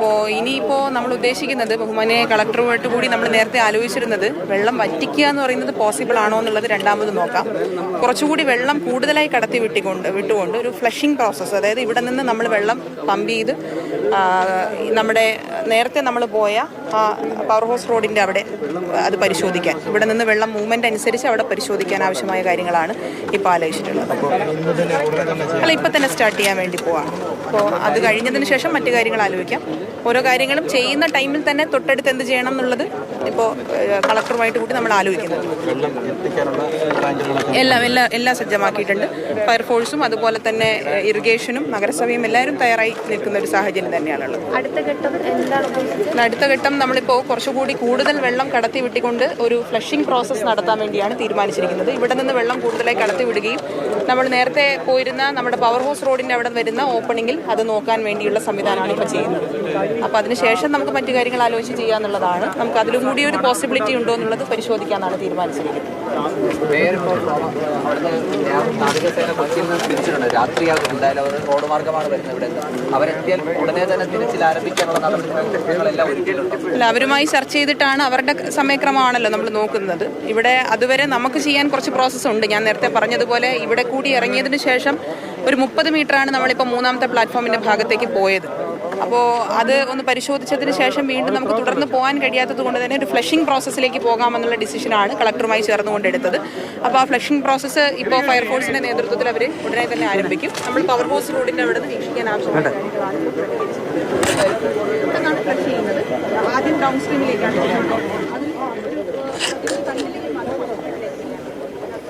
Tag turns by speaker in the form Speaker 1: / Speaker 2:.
Speaker 1: അപ്പോൾ ഇനിയിപ്പോൾ നമ്മൾ ഉദ്ദേശിക്കുന്നത് ബഹുമാനെ കളക്ടറുമായിട്ട് കൂടി നമ്മൾ നേരത്തെ ആലോചിച്ചിരുന്നത് വെള്ളം വറ്റിക്കുക എന്ന് പറയുന്നത് പോസിബിൾ ആണോ എന്നുള്ളത് രണ്ടാമത് നോക്കാം. കുറച്ചുകൂടി വെള്ളം കൂടുതലായി കടത്തി വിട്ടിക്കൊണ്ട് വിട്ടുകൊണ്ട് ഒരു ഫ്ലഷിംഗ് പ്രോസസ്സ് അതായത് ഇവിടെ നിന്ന് നമ്മൾ വെള്ളം പമ്പ് ചെയ്ത് നമ്മുടെ നേരത്തെ നമ്മൾ പോയ ആ പവർ ഹൗസ് റോഡിന്റെ അവിടെ അത് പരിശോധിക്കാൻ. ഇവിടെ നിന്ന് വെള്ളം മൂവ്മെന്റ് അനുസരിച്ച് അവിടെ പരിശോധിക്കാൻ ആവശ്യമായ കാര്യങ്ങളാണ് ഇപ്പോൾ ആലോചിച്ചിട്ടുള്ളത്. അല്ല ഇപ്പം തന്നെ സ്റ്റാർട്ട് ചെയ്യാൻ വേണ്ടി പോവാണ്. അപ്പോൾ അത് കഴിഞ്ഞതിന് ശേഷം മറ്റു കാര്യങ്ങൾ ആലോചിക്കാം. ഓരോ കാര്യങ്ങളും ചെയ്യുന്ന ടൈമിൽ തന്നെ തൊട്ടടുത്ത് എന്ത് ചെയ്യണം എന്നുള്ളത് ഇപ്പോൾ കളക്ടറുമായിട്ട് കൂടി നമ്മൾ ആലോചിക്കുന്നത് എല്ലാം എല്ലാം എല്ലാം സജ്ജമാക്കിയിട്ടുണ്ട്. ഫയർഫോഴ്സും അതുപോലെ തന്നെ ഇറിഗേഷനും നഗരസഭയും എല്ലാവരും തയ്യാറായി നിൽക്കുന്ന ഒരു സാഹചര്യം തന്നെയാണുള്ളത്.
Speaker 2: അടുത്ത ഘട്ടം
Speaker 1: അടുത്ത ഘട്ടം നമ്മളിപ്പോൾ കുറച്ചുകൂടി കൂടുതൽ വെള്ളം കടത്തി വിട്ടിക്കൊണ്ട് ഒരു ഫ്ലഷിംഗ് പ്രോസസ്സ് നടത്താൻ വേണ്ടിയാണ് തീരുമാനിച്ചിരിക്കുന്നത്. ഇവിടെ നിന്ന് വെള്ളം കൂടുതലായി കടത്തി വിടുകയും നമ്മൾ നേരത്തെ പോയിരുന്ന നമ്മുടെ പവർ ഹൗസ് റോഡിന്റെ അവിടെ വരുന്ന ഓപ്പണിങ്ങിൽ അത് നോക്കാൻ വേണ്ടിയുള്ള സംവിധാനമാണ് ഇപ്പോൾ ചെയ്യുന്നത്. അപ്പോൾ അതിനുശേഷം നമുക്ക് മറ്റു കാര്യങ്ങൾ ആലോചിച്ച് ചെയ്യാന്നുള്ളതാണ് നമുക്ക് അതിലും കൂടി ഒരു പോസിബിലിറ്റി ഉണ്ടോ എന്നുള്ളത് പരിശോധിക്കാനാണ് തീരുമാനിച്ചിരിക്കുന്നത്.
Speaker 3: രാത്രിയാകും. എന്തായാലും അവർ റോഡ് മാർഗമാണ് വരുന്നത് ഇവിടെ അവരെത്തിയാൽ ഉടനെ തന്നെ തിരച്ചിൽ ആരംഭിക്കാനുള്ള ഒരുക്കിയിട്ടുണ്ട്
Speaker 1: അല്ല അവരുമായി ചർച്ച ചെയ്തിട്ടാണ് അവരുടെ സമയക്രമമാണല്ലോ നമ്മൾ നോക്കുന്നത്. ഇവിടെ അതുവരെ നമുക്ക് ചെയ്യാൻ കുറച്ച് പ്രോസസ്സ് ഉണ്ട്. ഞാൻ നേരത്തെ പറഞ്ഞതുപോലെ ഇവിടെ കൂടി ഇറങ്ങിയതിന് ശേഷം ഒരു മുപ്പത് മീറ്ററാണ് നമ്മളിപ്പോൾ മൂന്നാമത്തെ പ്ലാറ്റ്ഫോമിന്റെ ഭാഗത്തേക്ക് പോയത്. അപ്പോൾ അത് ഒന്ന് പരിശോധിച്ചതിന് ശേഷം വീണ്ടും നമുക്ക് തുടർന്ന് പോകാൻ കഴിയാത്തത് കൊണ്ട് തന്നെ ഒരു ഫ്ലഷിംഗ് പ്രോസസ്സിലേക്ക് പോകാമെന്നുള്ള ഡിസിഷനാണ് കളക്ടറുമായി ചേർന്നുകൊണ്ട് എടുത്തത്. അപ്പോൾ ആ ഫ്ലഷിംഗ് പ്രോസസ്സ് ഇപ്പോൾ ഫയർഫോഴ്സിന്റെ നേതൃത്വത്തിൽ അവർ ഉടനെ തന്നെ ആരംഭിക്കും. നമ്മൾ പവർ ഹൗസ് റോഡിന്റെ അവിടെ നിന്ന് വീക്ഷിക്കാൻ डाउन स्ट्रीम लेके